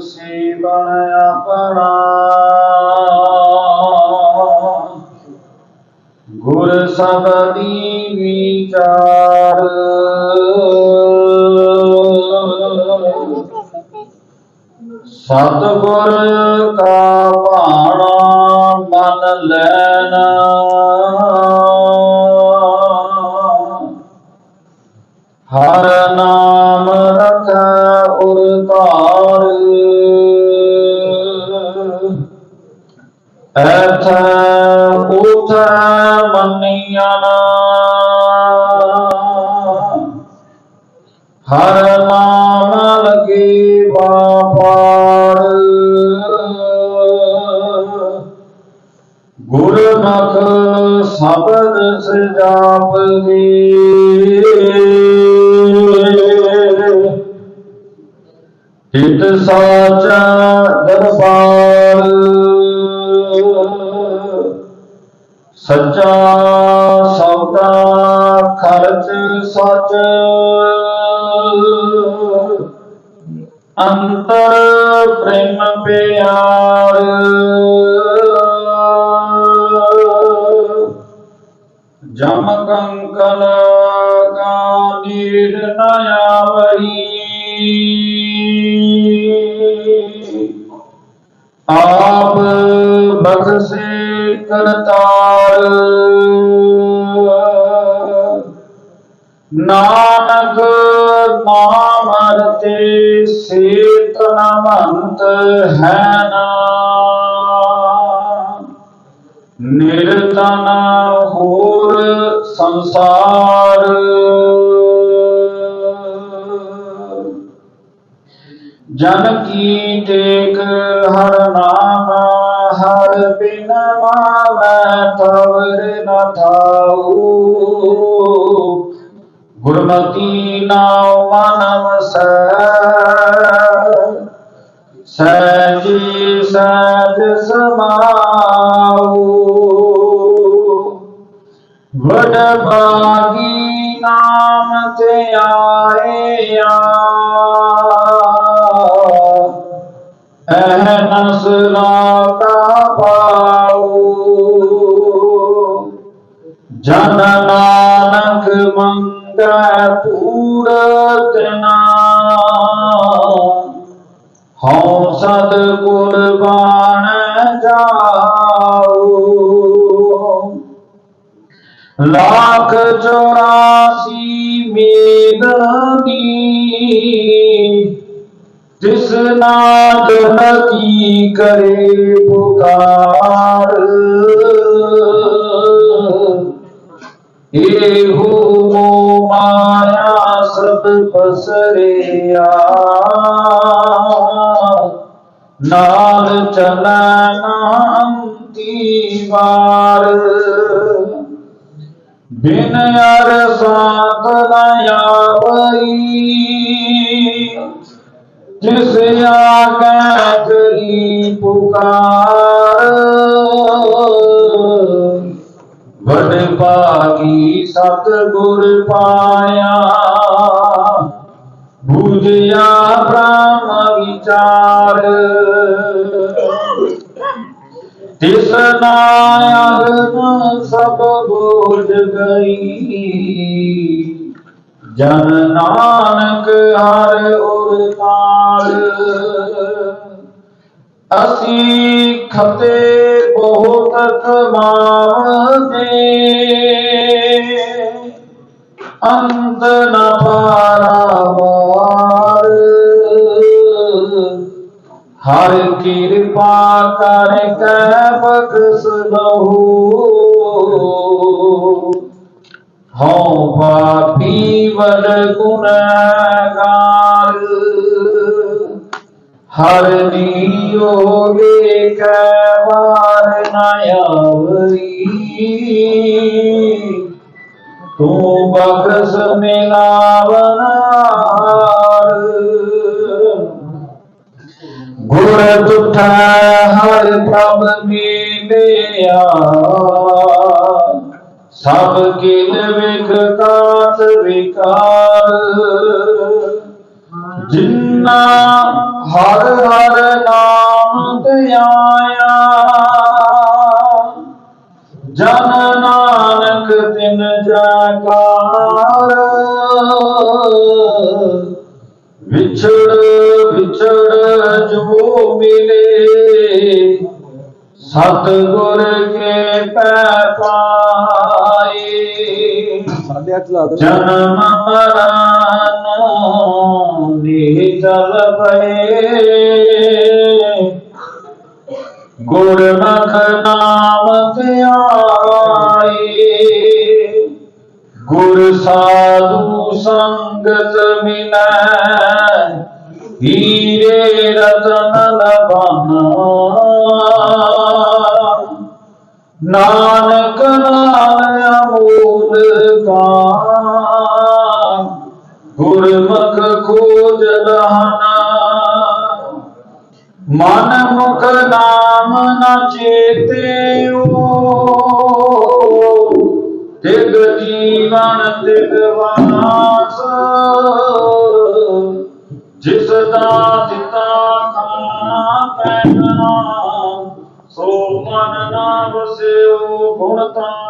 ਸੇਵਨ ਆਪਣਾ। ਗੁਰ ਸਬਦੀ ਵਿਚਾਰ। ਸਤਿਗੁਰ ਕਾ ਭਾਣਾ ਮਨ ਲੈਣਾ। ਹਰ ਨਾਮ ਮੰਨਿਆਣਾ ਹਰ ਨਾਮ ਲਗੇ ਵਾਪਾਰ। ਗੁਰਮੁਖ ਸ਼ਬਦ ਸਜਾਪਦੇ ਹਿਤ ਸਾਚਾ ਦਰਬਾਰ। ਸੱਚਾ ਸੌਦਾ ਖਰਚ ਸੱਚ। ਅੰਤਰ ਪ੍ਰੇਮ ਪਿਆਰ। ਜਮ ਕੰਕਲ ਕਾ ਨੀੜ ਨ ਆਵਈ ਆਪ ਬਖਸ਼ੇ ਕਰਤਾਰ ਨਾਨਕ ਮਾਮਰ ਤੇ ਸੇਤ ਨਵੰਤ ਹੈ ਨਾ। ਨਿਰਤਨ ਹੋਰ ਸੰਸਾਰ। ਜਨ ਕੀ ਟੇਕ ਹਰ ਨਾਮ ਹਰ ਬਿਨ ਮਾਵੈ ਤਵਰ ਨ ਥਾਊ ਗੁਰਮਤੀ ਨਾਮ ਮਨ ਵਸੈ ਸਹਿਜੀ ਸਹਿਜ ਸਮਾਉ ਵਡ ਭਾਗੀ ਨਾਮ ਤੇ ਆਇਆ ਐ ਨਸਲਾ ਜਨ ਨਾਨਕ ਮੰਗੈ ਪੂਰਤ ਨਾ ਹਉ ਸਦ ਕੁਰਬਾਨ ਜਾਉ ਲੱਖ ਚੌਰਾਸੀ ਮੇਦਨੀ ਜਿਸ ਨਾਦ ਹਕੀ ਕਰੇ ਪੁਕਾਰ। ਇਹੋ ਮੋ ਮਾਇਆ ਸਭ ਪਸਰਿਆ ਨਾਲ ਚਲਨ ਅੰਤੀ ਵਾਰ ਬਿਨ ਅਰ ਸਾਤ ਆਵਈ ਜਿਸ ਵਡ ਭਾਗੀ ਸਤ ਗੁਰ ਪਾਇਆ। ਬੁਝਿਆ ਬ੍ਰਹਮ ਵਿਚਾਰ। ਤਿਸ ਨਾਇਨ ਸਭ ਬੋਝ ਗਈ। ਜਨ ਨਾਨਕ ਹਰ ਉਰ ਤਾਲ। ਅਸੀਂ ਖਤੇ ਬਹੁਤ ਕਮਾਉਂਦੇ ਅੰਤ ਨ ਪਾਰਾਵਾਰ ਹਰ ਕਿਰਪਾ ਕਰ ਕੈ ਬਖਸ਼ ਲਹੂ। ਹਉ ਪਾਪੀ ਵਡ ਗੁਨਾਹਗਾਰ। ਹਰ ਨੀਓ ਵੇਖੈ ਵਾਰ ਨ ਆਵਈ ਬਖਸ਼ ਮਿਲਾਵਨਾਰ ਗੁਰ ਤੁਠਾ ਹਰ ਪ੍ਰਭ ਮੀਲਿਆ ਸਭ ਕਿਲ ਵਿਖ ਕਾਟ ਵਿਕਾਰ। ਜਿਨ ਵਿਛੜ ਵਿਛੜ ਜੋ ਮਿਲੇ। ਸਤ ਗੁਰ ਕੇ ਪੈ ਪਾਏ। ਜਨਮ ਮਰਨ ਗੁਰ ਸਾਧੂ ਸੰਗਤ ਮਿਲੈ, ਹੀਰੇ ਰਤਨ ਲਬਾਨਾ ਨਾਨਕ ਨਾਮ ਅਮੋਦ ਕਾ ਗੁਰਮੁਖ ਖੋਜ ਰਹਨਾ ਮਨ ਮੁਖ ਨਾਮ ਨਾ ਚੇਤਿਓ। ਤਿਗ ਜੀਵਨ ਤਿਗ ਵਾਸ, ਜਿਸ ਦਾ ਦਿੱਤਾ ਖਾਣਾ ਪੈਣਾ, ਸੋ ਮਨ ਨਾ ਵਸਿਓ ਗੁਣ ਤਾਂ